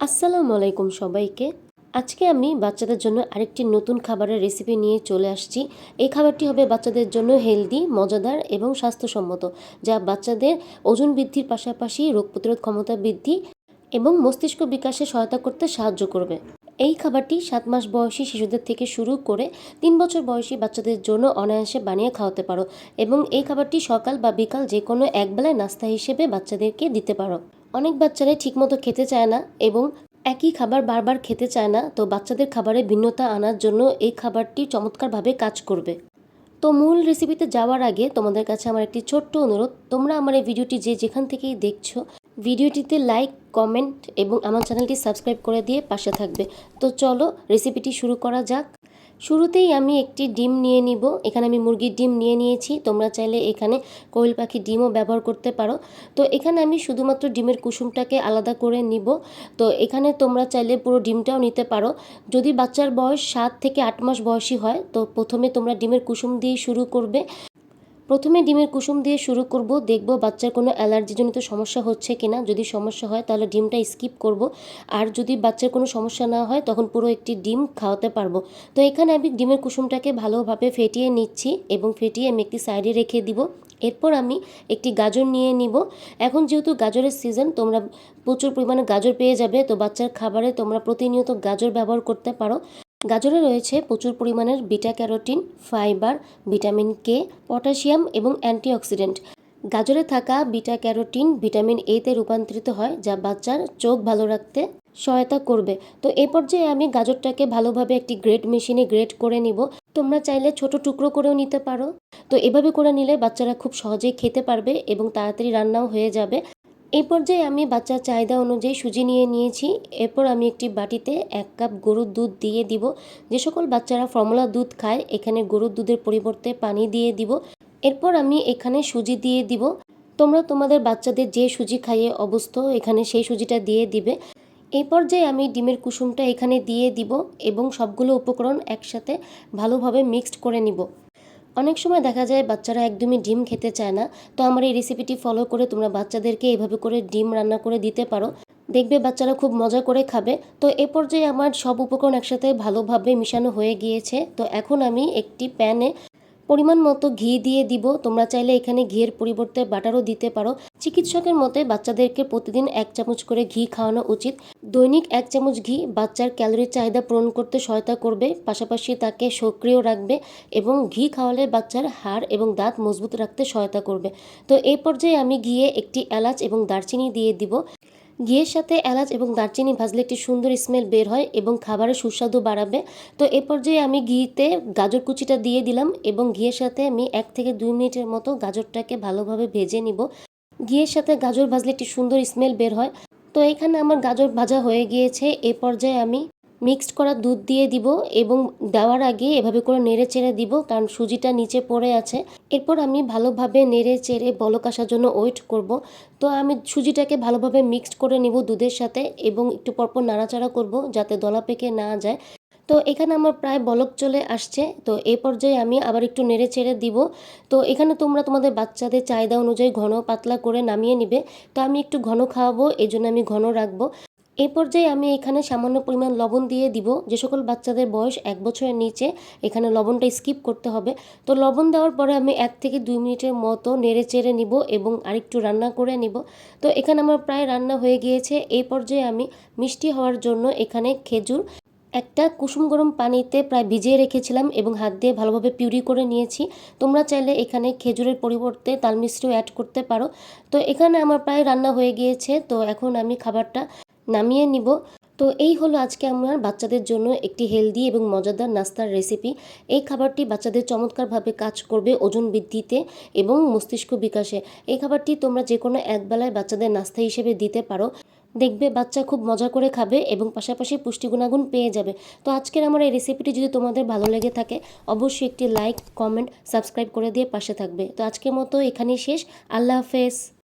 আসসালামু আলাইকুম সবাইকে। আজকে আমি বাচ্চাদের জন্য আরেকটি নতুন খাবারের রেসিপি নিয়ে চলে আসছি। এই খাবারটি হবে বাচ্চাদের জন্য হেলদি মজাদার এবং স্বাস্থ্যসম্মত, যা বাচ্চাদের ওজন বৃদ্ধির পাশাপাশি রোগ প্রতিরোধ ক্ষমতা বৃদ্ধি এবং মস্তিষ্ক বিকাশে সহায়তা করতে সাহায্য করবে। এই খাবারটি সাত মাস বয়সী শিশুদের থেকে শুরু করে তিন বছর বয়সী বাচ্চাদের জন্য অনায়াসে বানিয়ে খাওয়াতে পারো এবং এই খাবারটি সকাল বা বিকাল যে কোনো একবেলায় নাস্তা হিসেবে বাচ্চাদেরকে দিতে পারো। অনেক বাচ্চারাই ঠিকমতো খেতে চায় না এবং একই খাবার বারবার খেতে চায় না, তো বাচ্চাদের খাবারে ভিন্নতা আনার জন্য এই খাবারটি চমৎকারভাবে কাজ করবে। তো মূল রেসিপিতে যাওয়ার আগে তোমাদের কাছে আমার একটি ছোট্ট অনুরোধ, তোমরা আমার এই ভিডিওটি যে যেখান থেকেই দেখছ ভিডিওটিতে লাইক কমেন্ট এবং আমার চ্যানেলটি সাবস্ক্রাইব করে দিয়ে পাশে থাকবে। তো চলো রেসিপিটি শুরু করা যাক। শুরুতেই আমি একটি ডিম নিয়ে নিব। এখানে আমি মুরগির ডিম নিয়ে নিয়েছি। তোমরা চাইলে এখানে কোয়েল পাখি ডিমও ব্যবহার করতে পারো। তো এখানে আমি শুধুমাত্র ডিমের কুসুমটাকে আলাদা করে নিব। তো এখানে তোমরা চাইলে পুরো ডিমটাও নিতে পারো। যদি বাচ্চার বয়স সাত থেকে আট মাস বয়সী হয়, তো প্রথমে তোমরা ডিমের কুসুম দিয়ে শুরু করবে। প্রথমে ডিমের কুসুম দিয়ে শুরু করব, দেখব বাচ্চার কোনো অ্যালার্জিজনিত সমস্যা হচ্ছে কিনা। যদি সমস্যা হয়, তাহলে ডিমটা স্কিপ করব। আর যদি বাচ্চার কোনো সমস্যা না হয়, তখন পুরো একটি ডিম খাওয়াতে পারব। তো এখানে আমি ডিমের কুসুমটাকে ভালোভাবে ফেটিয়ে নিচ্ছি এবং ফেটিয়ে আমি একটি সাইডে রেখে দিব। এরপর আমি একটি গাজর নিয়ে নিব। এখন যেহেতু গাজরের সিজন, তোমরা প্রচুর পরিমাণে গাজর পেয়ে যাবে। তো বাচ্চার খাবারে তোমরা প্রতিনিয়ত গাজর ব্যবহার করতে পারো। গাজরে রয়েছে প্রচুর পরিমাণের beta carotene, fibre, vitamin K, potassium এবং অ্যান্টিঅক্সিডেন্ট। গাজরে থাকা বিটা ক্যারোটিন ভিটামিন এতে রূপান্তরিত হয়, যা বাচ্চার চোখ ভালো রাখতে সহায়তা করবে। তো এই পর্যায়ে আমি গাজরটাকে ভালোভাবে একটি গ্রেট মেশিনে গ্রেট করে নিব। তোমরা চাইলে ছোট টুকরো করেও নিতে পারো। তো এভাবে করে নিলে বাচ্চারা খুব সহজেই খেতে পারবে এবং তাড়াতাড়ি রান্নাও হয়ে যাবে। এই পর্যায়ে আমি বাচ্চার চাহিদা অনুযায়ী সুজি নিয়ে নিয়েছি। এরপর আমি একটি বাটিতে এক কাপ গরুর দুধ দিয়ে দিব। যে সকল বাচ্চারা ফর্মুলা দুধ খায়, এখানে গরুর দুধের পরিবর্তে পানি দিয়ে দিব। এরপর আমি এখানে সুজি দিয়ে দিব। তোমরা তোমাদের বাচ্চাদের যে সুজি খাইয়ে অবস্থ এখানে সেই সুজিটা দিয়ে দিবে। এই পর্যায়ে আমি ডিমের কুসুমটা এখানে দিয়ে দিব এবং সবগুলো উপকরণ একসাথে ভালোভাবে মিক্সড করে নিব। অনেক সময় দেখা যায় বাচ্চারা একদমই ডিম খেতে চায় না। তো আমার এই রেসিপিটি ফলো করে তোমরা বাচ্চাদেরকে এভাবে করে ডিম রান্না করে দিতে পারো। দেখবে বাচ্চারা খুব মজা করে খাবে। তো এ পর্যায়ে আমার সব উপকরণ একসাথে ভালোভাবে মিশানো হয়ে গিয়েছে। তো এখন আমি একটি প্যানে পরিমাণ মতো ঘি দিয়ে দিব। তোমরা চাইলে এখানে ঘিয়ের পরিবর্তে বাটারও দিতে পারো। চিকিৎসকের মতে, বাচ্চাদেরকে প্রতিদিন এক চামচ করে ঘি খাওয়ানো উচিত। দৈনিক এক চামচ ঘি বাচ্চার ক্যালোরির চাহিদা পূরণ করতে সহায়তা করবে, পাশাপাশি তাকে সক্রিয় রাখবে এবং ঘি খাওয়ালে বাচ্চার হাড় এবং দাঁত মজবুত রাখতে সহায়তা করবে। তো এই পর্যায়ে আমি ঘিয়ে একটি এলাচ এবং দারচিনি দিয়ে দিব। ঘিয়ের সাথে এলাচ এবং দারচিনি ভাজলে একটি সুন্দর স্মেল বের হয় এবং খাবারের সুস্বাদু বাড়াবে। তো এ পর্যায়ে আমি ঘিতে গাজর কুচিটা দিয়ে দিলাম এবং ঘিয়ের সাথে আমি এক থেকে দুই মিনিটের মতো গাজরটাকে ভালোভাবে ভেজে নিব। ঘিয়ের সাথে গাজর ভাজলে একটি সুন্দর স্মেল বের হয়। তো এখানে আমার গাজর ভাজা হয়ে গিয়েছে। এ পর্যায়ে আমি মিক্সড করা দুধ দিয়ে দিব এবং দেওয়ার আগে এভাবে করে নেড়ে চেড়ে দিব, কারণ সুজিটা নিচে পড়ে আছে। এরপর আমি ভালোভাবে নেড়ে চেড়ে বলক আসার জন্য ওয়েট করব। তো আমি সুজিটাকে ভালোভাবে মিক্সড করে নিব দুধের সাথে এবং একটু পরপর নাড়াচাড়া করব যাতে দলা পেকে না যায়। তো এখানে আমার প্রায় বলক চলে আসছে। তো এই পর্যায়ে আমি আবার একটু নেড়ে চেড়ে দিব। তো এখানে তোমরা তোমাদের বাচ্চাদের চাহিদা অনুযায়ী ঘন পাতলা করে নামিয়ে নিবে। তো আমি একটু ঘন খাওয়াবো এই জন্য আমি ঘন রাখব। এই পর্যায়ে আমি এখানে সামান্য পরিমাণ লবণ দিয়ে দিব। যে সকল বাচ্চাদের বয়স এক বছরের নিচে এখানে লবণটা স্কিপ করতে হবে। তো লবণ দেওয়ার পরে আমি এক থেকে দুই মিনিটের মতো নেড়ে চেড়ে নিব এবং আরেকটু রান্না করে নিব। তো এখানে আমার প্রায় রান্না হয়ে গিয়েছে। এই পর্যায়ে আমি মিষ্টি হওয়ার জন্য এখানে খেজুর একটা কুসুম গরম পানিতে প্রায় ভিজিয়ে রেখেছিলাম এবং হাত দিয়ে ভালোভাবে পিউরি করে নিয়েছি। তোমরা চাইলে এখানে খেজুরের পরিবর্তে তাল মিষ্টিও অ্যাড করতে পারো। তো এখানে আমার প্রায় রান্না হয়ে গিয়েছে। তো এখন আমি খাবারটা নামিয়ে নিব। তো এই হলো আজকে আমার বাচ্চাদের জন্য একটি হেলদি এবং মজাদার নাস্তার রেসিপি এই খাবারটি বাচ্চাদের চমৎকারভাবে কাজ করবে ওজন বৃদ্ধিতে এবং মস্তিষ্ক বিকাশে। এই খাবারটি তোমরা যে কোনো একবেলায় বাচ্চাদের নাস্তা হিসেবে দিতে পারো। দেখবে বাচ্চা খুব মজা করে খাবে এবং পাশাপাশি পুষ্টি গুণাগুণ পেয়ে যাবে। তো আজকের আমার এই রেসিপিটি যদি তোমাদের ভালো লেগে থাকে, অবশ্যই একটি লাইক কমেন্ট সাবস্ক্রাইব করে দিয়ে পাশে থাকবে। তো আজকের মতো এখানেই শেষ। আল্লাহ হাফেজ।